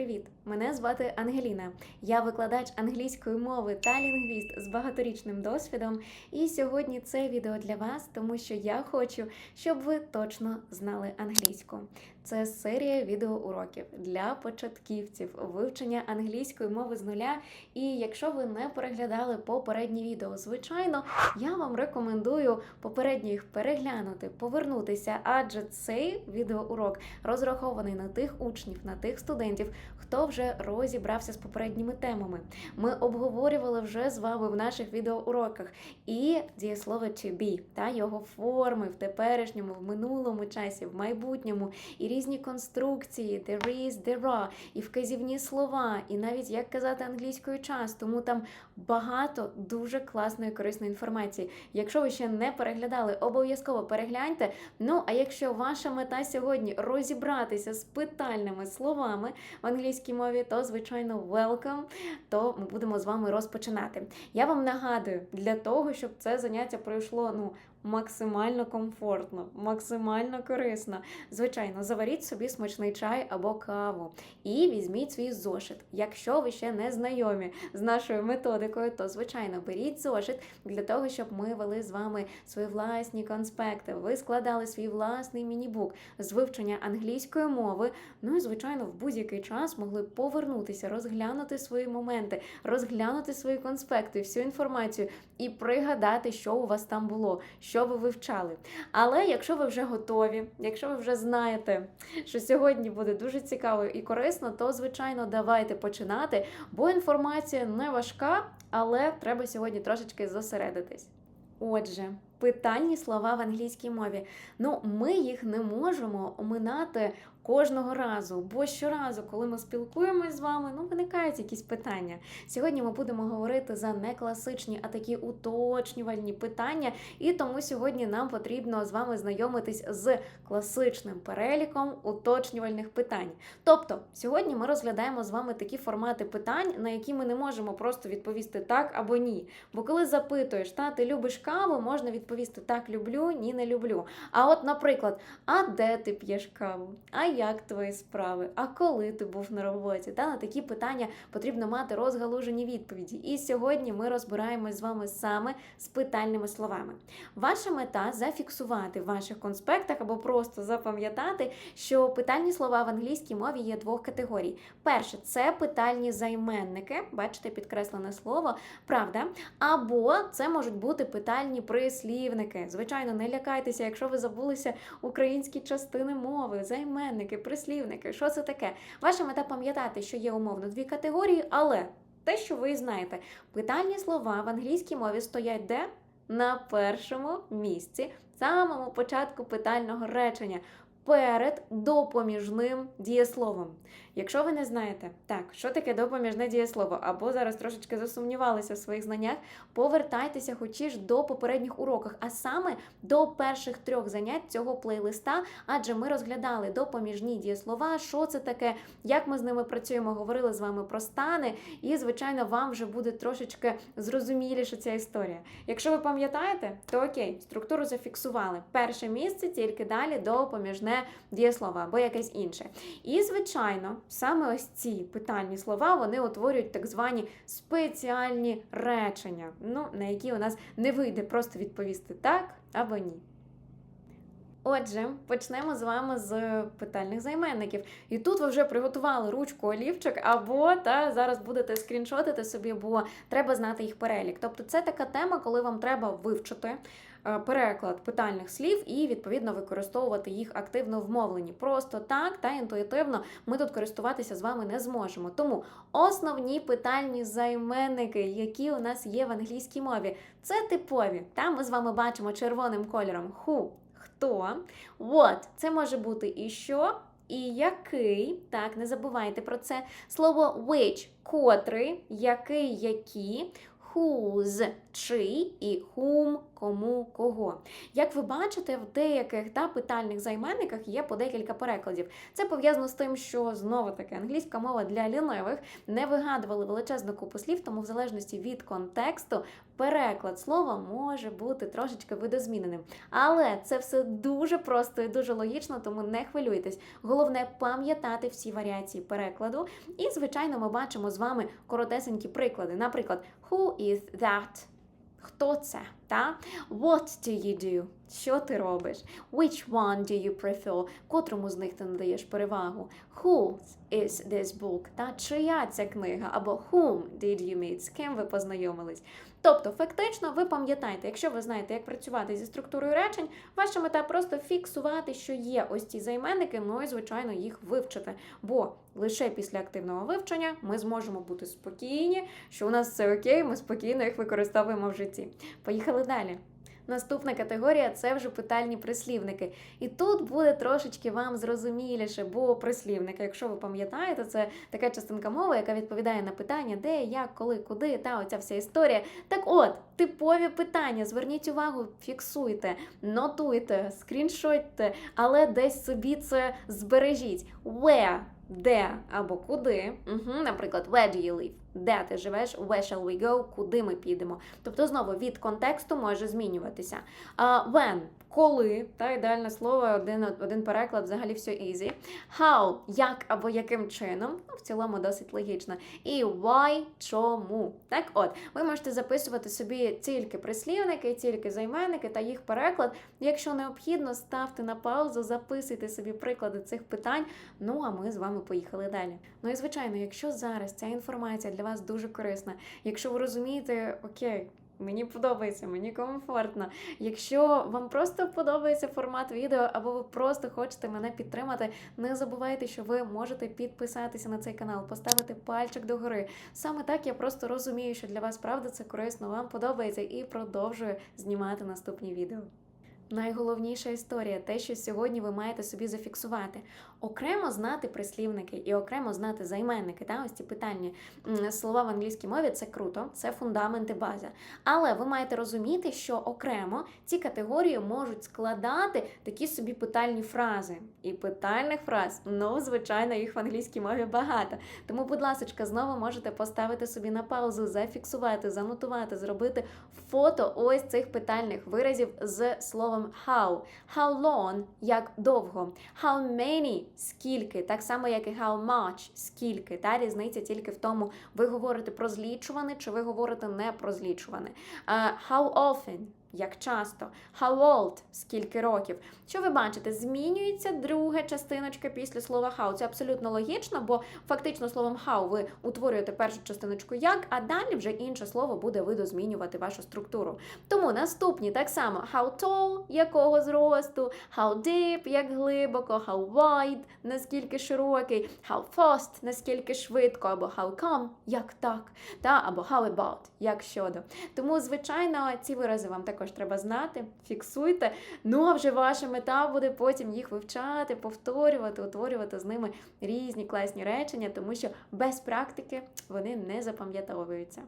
привіт! Мене звати Ангеліна. Я викладач англійської мови та лінгвіст з багаторічним досвідом. І сьогодні це відео для вас, тому що я хочу, щоб ви точно знали англійську. Це серія відеоуроків для початківців, вивчення англійської мови з нуля. І якщо ви не переглядали попередні відео, звичайно, я вам рекомендую попередньо їх переглянути, повернутися, адже цей відеоурок розрахований на тих учнів, на тих студентів, хто вже розібрався з попередніми темами. Ми обговорювали вже з вами в наших відеоуроках і дієслово to be, та його форми в теперішньому, в минулому часі, в майбутньому, і різні конструкції, there is, there are, і вказівні слова, і навіть як казати англійською час. Тому там багато дуже класної корисної інформації. Якщо ви ще не переглядали, обов'язково перегляньте. Ну а якщо ваша мета сьогодні розібратися з питальними словами в англійській мові, то звичайно welcome, то ми будемо з вами розпочинати. Я вам нагадую, для того, щоб це заняття пройшло ну максимально комфортно, максимально корисно. Звичайно, заваріть собі смачний чай або каву і візьміть свій зошит. Якщо ви ще не знайомі з нашою методикою, то звичайно беріть зошит для того, щоб ми вели з вами свої власні конспекти. Ви складали свій власний мінібук з вивчення англійської мови. Ну і звичайно, в будь-який час могли повернутися, розглянути свої моменти, розглянути свої конспекти, всю інформацію і пригадати, що у вас там було, що ви вивчали. Але якщо ви вже готові, якщо ви вже знаєте, що сьогодні буде дуже цікаво і корисно, то звичайно давайте починати, бо інформація не важка, але треба сьогодні трошечки зосередитись. Отже, питальні слова в англійській мові. Ну, ми їх не можемо оминати кожного разу, бо щоразу, коли ми спілкуємось з вами, ну виникають якісь питання. Сьогодні ми будемо говорити за не класичні, а такі уточнювальні питання. І тому сьогодні нам потрібно з вами знайомитись з класичним переліком уточнювальних питань. Тобто, сьогодні ми розглядаємо з вами такі формати питань, на які ми не можемо просто відповісти так або ні. Бо коли запитуєш, та ти любиш каву, можна відповісти так, люблю, ні, не люблю. А от, наприклад, а де ти п'єш каву? А як твої справи? А коли ти був на роботі? Та на такі питання потрібно мати розгалужені відповіді. І сьогодні ми розбираємось з вами саме з питальними словами. Ваша мета зафіксувати в ваших конспектах або просто запам'ятати, що питальні слова в англійській мові є двох категорій. Перше це питальні займенники, бачите, підкреслене слово, правда. Або це можуть бути питальні прислівники. Звичайно, не лякайтеся, якщо ви забулися українські частини мови, займенники, прислівники. Що це таке? Ваша мета пам'ятати, що є умовно дві категорії, але те, що ви знаєте, питальні слова в англійській мові стоять де? На першому місці, самому початку питального речення. Перед допоміжним дієсловом. Якщо ви не знаєте, так, що таке допоміжне дієслово, або зараз трошечки засумнівалися в своїх знаннях, повертайтеся хочі ж до попередніх уроках, а саме до перших трьох занять цього плейлиста, адже ми розглядали допоміжні дієслова, що це таке, як ми з ними працюємо, говорили з вами про стани, і, звичайно, вам вже буде трошечки зрозуміліше ця історія. Якщо ви пам'ятаєте, то окей, структуру зафіксували. Перше місце тільки далі допоміжне дієслово або якесь інше. І, звичайно, саме ось ці питальні слова вони утворюють так звані спеціальні речення, ну, на які у нас не вийде просто відповісти так або ні. Отже, почнемо з вами з питальних займенників. І тут ви вже приготували ручку олівчик, або та зараз будете скріншотити собі, бо треба знати їх перелік. Тобто, це така тема, коли вам треба вивчити е, переклад питальних слів і відповідно використовувати їх активно в мовленні. Просто так та інтуїтивно ми тут користуватися з вами не зможемо. Тому основні питальні займенники, які у нас є в англійській мові, це типові. Та ми з вами бачимо червоним кольором who, хто, what, це може бути і що. І який, так, не забувайте про це. Слово which котрий, який, які, whose, чий і whom, кому, кого. Як ви бачите, в деяких та питальних займенниках є по декілька перекладів. Це пов'язано з тим, що знову таки англійська мова для лінивих не вигадували величезну купу слів, тому в залежності від контексту переклад слова може бути трошечки видозміненим. Але це все дуже просто і дуже логічно, тому не хвилюйтесь. Головне пам'ятати всі варіації перекладу. І, звичайно, ми бачимо з вами коротесенькі приклади. Наприклад, who is that? Хто це? What do you do? Що ти робиш? Which one do you prefer? Котрому з них ти надаєш перевагу? Whose is this book? Та чия ця книга? Або whom did you meet? З ким ви познайомились? Тобто, фактично, ви пам'ятаєте, якщо ви знаєте, як працювати зі структурою речень, ваша мета просто фіксувати, що є ось ці займенники, ну і звичайно їх вивчити. Бо лише після активного вивчення ми зможемо бути спокійні, що у нас все окей, ми спокійно їх використовуємо в житті. Поїхали далі. Наступна категорія це вже питальні прислівники. І тут буде трошечки вам зрозуміліше, бо прислівники, якщо ви пам'ятаєте, це така частинка мови, яка відповідає на питання, де, як, коли, куди, та оця вся історія. Так от, типові питання, зверніть увагу, фіксуйте, нотуйте, скріншотьте, але десь собі це збережіть. Where? Де або куди. Угу, наприклад, where do you live? Де ти живеш? Where shall we go? Куди ми підемо? Тобто, знову від контексту може змінюватися. Uh, when коли, та ідеальне слово, один, один переклад, взагалі все easy. How, як або яким чином, ну, в цілому досить логічно. І why, чому. Так от, ви можете записувати собі тільки прислівники, тільки займенники та їх переклад. Якщо необхідно, ставте на паузу, записуйте собі приклади цих питань. Ну а ми з вами поїхали далі. Ну і звичайно, якщо зараз ця інформація для вас дуже корисна, якщо ви розумієте, окей. Мені подобається, мені комфортно. Якщо вам просто подобається формат відео, або ви просто хочете мене підтримати, не забувайте, що ви можете підписатися на цей канал, поставити пальчик догори. Саме так я просто розумію, що для вас правда це корисно, вам подобається і продовжую знімати наступні відео. Найголовніша історія, те, що сьогодні ви маєте собі зафіксувати. Окремо знати прислівники і окремо знати займенники. Та ось ці питання слова в англійській мові це круто, це фундамент і база. Але ви маєте розуміти, що окремо ці категорії можуть складати такі собі питальні фрази. І питальних фраз, ну, звичайно, їх в англійській мові багато. Тому, будь ласка, знову можете поставити собі на паузу, зафіксувати, занотувати, зробити фото ось цих питальних виразів з словом how. How long – як довго. How many – скільки. Так само, як і how much – скільки. Та різниця тільки в тому, ви говорите про злічуване чи ви говорите не про злічуване. Uh, how often – як часто, how old – скільки років. Що ви бачите? Змінюється друга частиночка після слова how. Це абсолютно логічно, бо фактично словом how ви утворюєте першу частиночку як, а далі вже інше слово буде видозмінювати вашу структуру. Тому наступні так само how tall – якого зросту, how deep – як глибоко, how wide – наскільки широкий, how fast – наскільки швидко, або how come – як так, та або how about – як щодо. Тому, звичайно, ці вирази вам також також треба знати, фіксуйте. Ну а вже ваша мета буде потім їх вивчати, повторювати, утворювати з ними різні класні речення, тому що без практики вони не запам'ятовуються.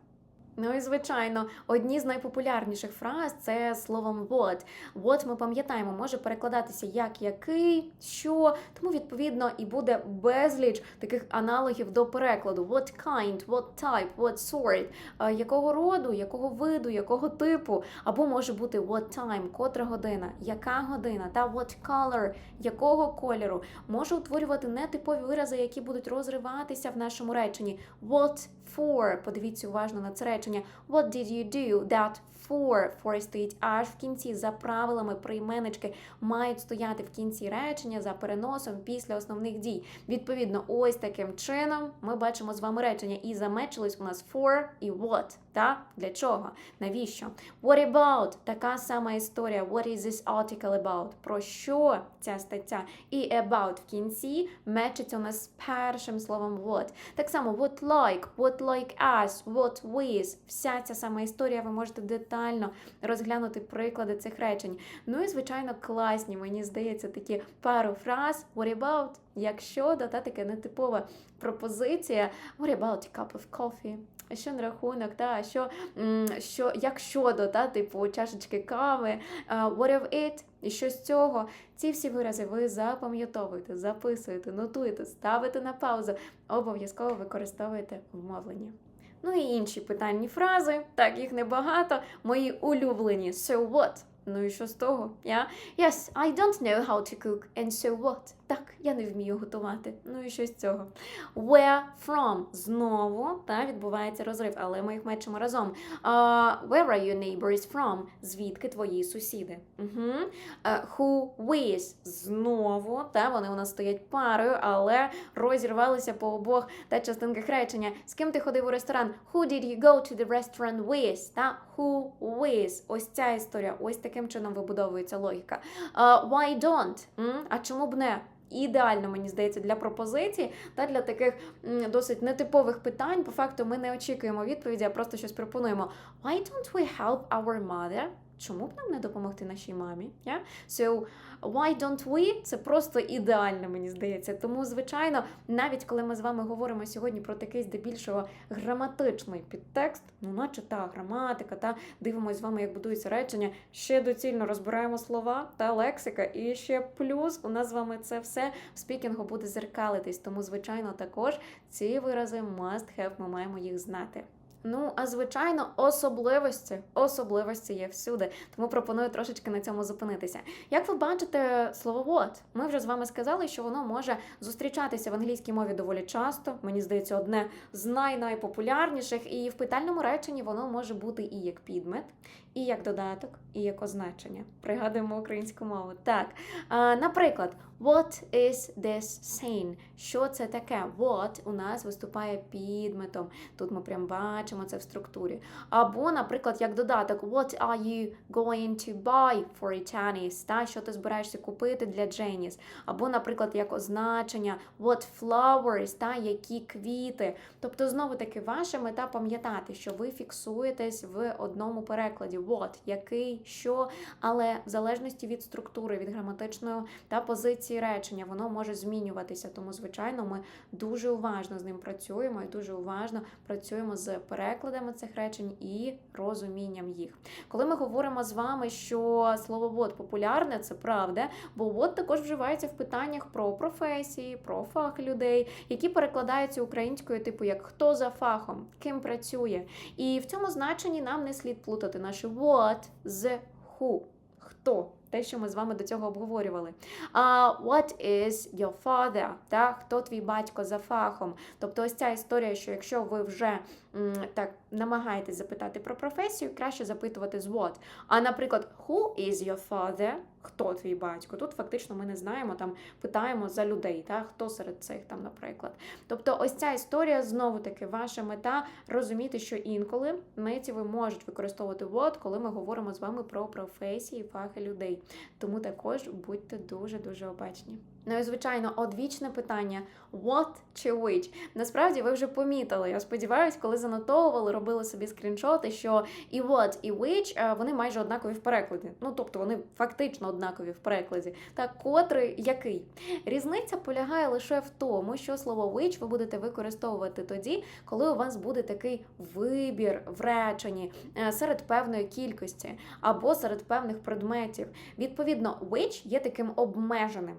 Ну і звичайно, одні з найпопулярніших фраз це словом what. What ми пам'ятаємо, може перекладатися як який, що, тому відповідно і буде безліч таких аналогів до перекладу: what kind, what type, what sort, якого роду, якого виду, якого типу, або може бути what time, котра година, яка година, та what color, якого кольору, може утворювати нетипові вирази, які будуть розриватися в нашому реченні. What for, подивіться уважно на це речення. What did you do? That for. For стоїть аж в кінці. За правилами прийменнички мають стояти в кінці речення за переносом після основних дій. Відповідно, ось таким чином ми бачимо з вами речення. І замечились у нас for і what. Та? Для чого? Навіщо? What about? Така сама історія. What is this article about? Про що ця стаття? І about в кінці мечиться у нас з першим словом what. Так само what like, what like us, what with. Вся ця сама історія ви можете детально детально розглянути приклади цих речень. Ну і звичайно, класні, мені здається, такі пару фраз what about, якщо да, та таке нетипова пропозиція what about a cup of coffee? Що на рахунок, та що, що як щодо та типу чашечки кави, а, what of it, і що з цього. Ці всі вирази ви запам'ятовуєте, записуєте, нотуєте, ставите на паузу, обов'язково використовуєте в мовленні. Ну і інші питальні фрази, так їх небагато. Мої улюблені so what? Ну і що з того? Я Yes, I don't know how to cook, and so what? Так, я не вмію готувати. Ну і що з цього? Where from? Знову та відбувається розрив, але ми їх мечемо разом. Uh, where are your neighbors from? Звідки твої сусіди? Угу. Uh, who with? Знову, та вони у нас стоять парою, але розірвалися по обох та частинках речення. З ким ти ходив у ресторан? Who did you go to the restaurant with? Та who with? Ось ця історія. Ось таким чином вибудовується логіка. Uh, why don't? Mm? А чому б не? Ідеально, мені здається, для пропозицій та для таких досить нетипових питань. По факту ми не очікуємо відповіді, а просто щось пропонуємо. Why don't we help our mother? Чому б нам не допомогти нашій мамі? Yeah? So, why don't we? Це просто ідеально, мені здається. Тому, звичайно, навіть коли ми з вами говоримо сьогодні про такий здебільшого граматичний підтекст, ну наче та граматика, та дивимося з вами, як будується речення, ще доцільно розбираємо слова та лексика, і ще плюс у нас з вами це все в спікінгу буде зеркалитись. Тому, звичайно, також ці вирази must have, ми маємо їх знати. Ну, а звичайно, особливості, особливості є всюди, тому пропоную трошечки на цьому зупинитися. Як ви бачите, слово what, ми вже з вами сказали, що воно може зустрічатися в англійській мові доволі часто. Мені здається, одне з най-найпопулярніших, і в питальному реченні воно може бути і як підмет, і як додаток, і як означення. Пригадуємо українську мову. Так, а, наприклад, what is this saying? Що це таке? What у нас виступає підметом. Тут ми прям бачимо це в структурі. Або, наприклад, як додаток, what are you going to buy for Janice? Та, що ти збираєшся купити для Дженіс? Або, наприклад, як означення, what flowers, та, які квіти. Тобто, знову таки, ваша мета пам'ятати, що ви фіксуєтесь в одному перекладі. What, який, що, але в залежності від структури, від граматичної та позиції речення, воно може змінюватися. Тому, звичайно, ми дуже уважно з ним працюємо і дуже уважно працюємо з перекладами цих речень і розумінням їх. Коли ми говоримо з вами, що слово «вот» популярне, це правда, бо «вот» також вживається в питаннях про професії, про фах людей, які перекладаються українською, типу як хто за фахом, ким працює. І в цьому значенні нам не слід плутати наше what з who. Хто? Те, що ми з вами до цього обговорювали. А what is your father? Та? Хто твій батько за фахом? Тобто ось ця історія, що якщо ви вже так намагаєтесь запитати про професію, краще запитувати з what. А, наприклад, who is your father? Хто твій батько? Тут фактично ми не знаємо, там питаємо за людей, та? хто серед цих там, наприклад. Тобто, ось ця історія знову таки ваша мета розуміти, що інколи нейтіви можуть використовувати what, коли ми говоримо з вами про професії, фахи людей. Тому також будьте дуже дуже обачні. Ну і звичайно, одвічне питання: what чи which? Насправді ви вже помітили. Я сподіваюся, коли занотовували, робили собі скріншоти, що і what, і which е, вони майже однакові в перекладі. Ну тобто вони фактично однакові в перекладі. Так, котрий який? Різниця полягає лише в тому, що слово which ви будете використовувати тоді, коли у вас буде такий вибір в реченні е, серед певної кількості або серед певних предметів. Відповідно, which є таким обмеженим.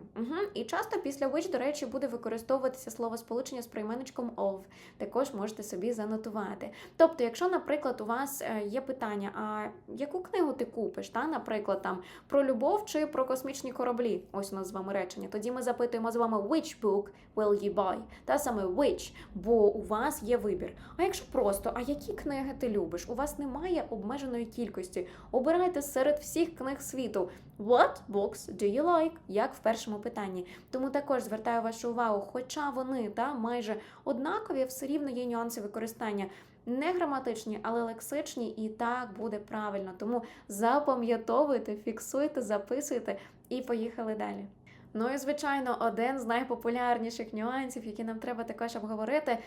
І часто після which, до речі, буде використовуватися слово сполучення з прийменничком of. Також можете собі занотувати. Тобто, якщо, наприклад, у вас е, є питання, а яку книгу ти купиш, та, наприклад, там про любов чи про космічні кораблі, ось у нас з вами речення, тоді ми запитуємо з вами which book will you buy? Та саме which, бо у вас є вибір. А якщо просто, а які книги ти любиш? У вас немає обмеженої кількості. Обирайте серед всіх книг світу. What books do you like? Як в першому питанні. Тому також звертаю вашу увагу, хоча вони та майже однакові, все рівно є нюанси використання. Не граматичні, але лексичні, і так буде правильно. Тому запам'ятовуйте, фіксуйте, записуйте і поїхали далі. Ну і звичайно, один з найпопулярніших нюансів, які нам треба також обговорити: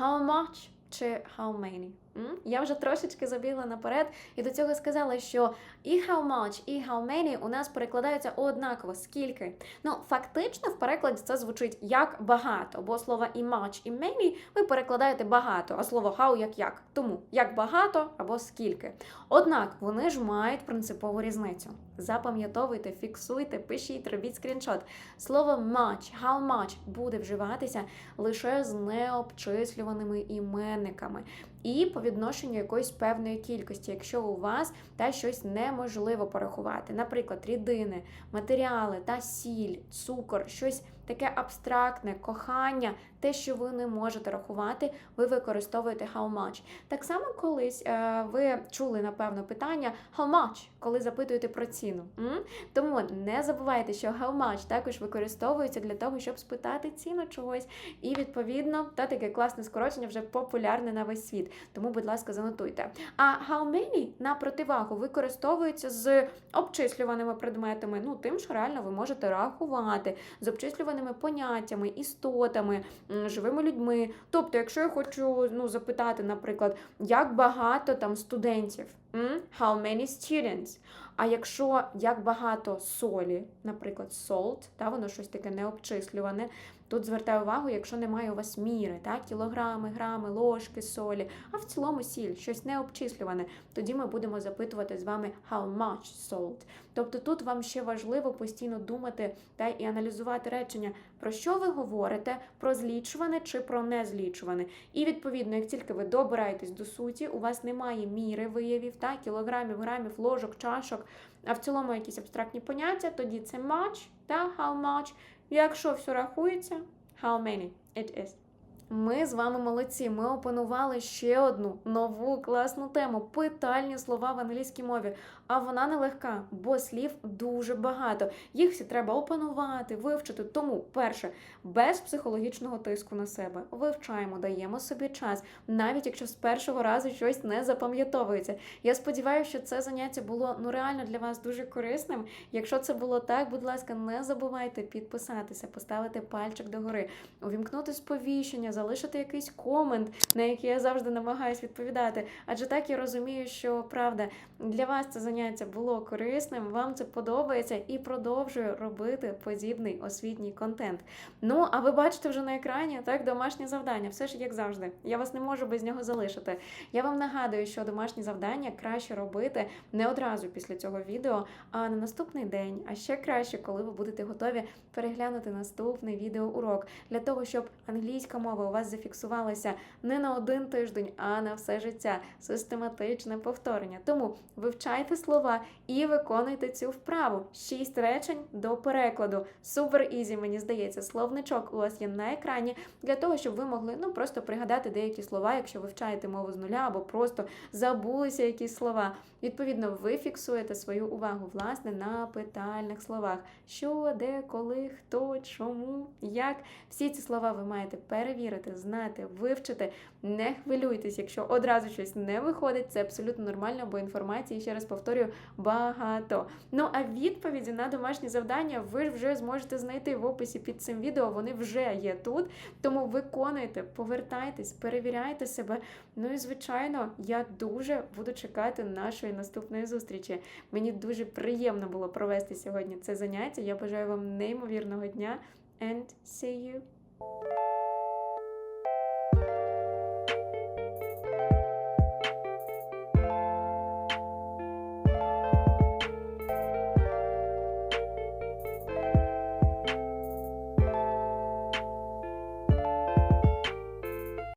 how much? чи how many? Я вже трошечки забігла наперед і до цього сказала, що і how much, і how many у нас перекладаються однаково. Скільки? Ну, фактично, в перекладі це звучить як багато, бо слова і much, і many ви перекладаєте багато, а слово how як як. Тому як багато або скільки. Однак вони ж мають принципову різницю. Запам'ятовуйте, фіксуйте, пишіть, робіть скріншот. Слово much, how much буде вживатися лише з необчислюваними іменниками і по відношенню якоїсь певної кількості, якщо у вас та щось неможливо порахувати. Наприклад, рідини, матеріали та сіль, цукор, щось таке абстрактне, кохання, те, що ви не можете рахувати, ви використовуєте how much. Так само колись е, ви чули, напевно, питання how much, коли запитуєте про ціну. М? Тому не забувайте, що how much також використовується для того, щоб спитати ціну чогось. І відповідно, та таке класне скорочення вже популярне на весь світ. Тому, будь ласка, занотуйте. А how many на противагу використовується з обчислюваними предметами, ну тим, що реально ви можете рахувати, з обчислюваними поняттями, істотами, живими людьми. Тобто, якщо я хочу ну, запитати, наприклад, як багато там студентів, how many students? А якщо як багато солі, наприклад, salt, та воно щось таке необчислюване. Тут звертаю увагу, якщо немає у вас міри, так, кілограми, грами, ложки солі, а в цілому сіль, щось необчислюване, тоді ми будемо запитувати з вами how much salt. Тобто тут вам ще важливо постійно думати та і аналізувати речення, про що ви говорите, про злічуване чи про незлічуване. І відповідно, як тільки ви добираєтесь до суті, у вас немає міри виявів, та кілограмів, грамів, ложок, чашок, а в цілому якісь абстрактні поняття, тоді це much та how much. Якщо все рахується, how many it is. Ми з вами молодці. Ми опанували ще одну нову класну тему питальні слова в англійській мові. А вона нелегка, бо слів дуже багато. Їх всі треба опанувати, вивчити. Тому, перше, без психологічного тиску на себе вивчаємо, даємо собі час, навіть якщо з першого разу щось не запам'ятовується. Я сподіваюся, що це заняття було ну реально для вас дуже корисним. Якщо це було так, будь ласка, не забувайте підписатися, поставити пальчик догори, увімкнути сповіщення, залишити якийсь комент, на який я завжди намагаюсь відповідати. Адже так я розумію, що правда для вас це заняття було корисним, вам це подобається і продовжую робити подібний освітній контент. Ну, а ви бачите вже на екрані так домашнє завдання, все ж як завжди. Я вас не можу без нього залишити. Я вам нагадую, що домашні завдання краще робити не одразу після цього відео, а на наступний день. А ще краще, коли ви будете готові переглянути наступний відеоурок для того, щоб англійська мова у вас зафіксувалася не на один тиждень, а на все життя. Систематичне повторення. Тому вивчайте слова і виконуйте цю вправу. Шість речень до перекладу. Супер ізі, мені здається, словничок у вас є на екрані для того, щоб ви могли ну просто пригадати деякі слова, якщо вивчаєте мову з нуля, або просто забулися якісь слова. Відповідно, ви фіксуєте свою увагу власне на питальних словах: що, де, коли, хто, чому, як. Всі ці слова ви маєте перевірити, знати, вивчити. Не хвилюйтесь, якщо одразу щось не виходить, це абсолютно нормально, бо інформації, ще раз повторюю, багато. Ну а відповіді на домашні завдання ви вже зможете знайти в описі під цим відео. Вони вже є тут. Тому виконуйте, повертайтесь, перевіряйте себе. Ну і звичайно, я дуже буду чекати нашої наступної зустрічі. Мені дуже приємно було провести сьогодні це заняття. Я бажаю вам неймовірного дня and see you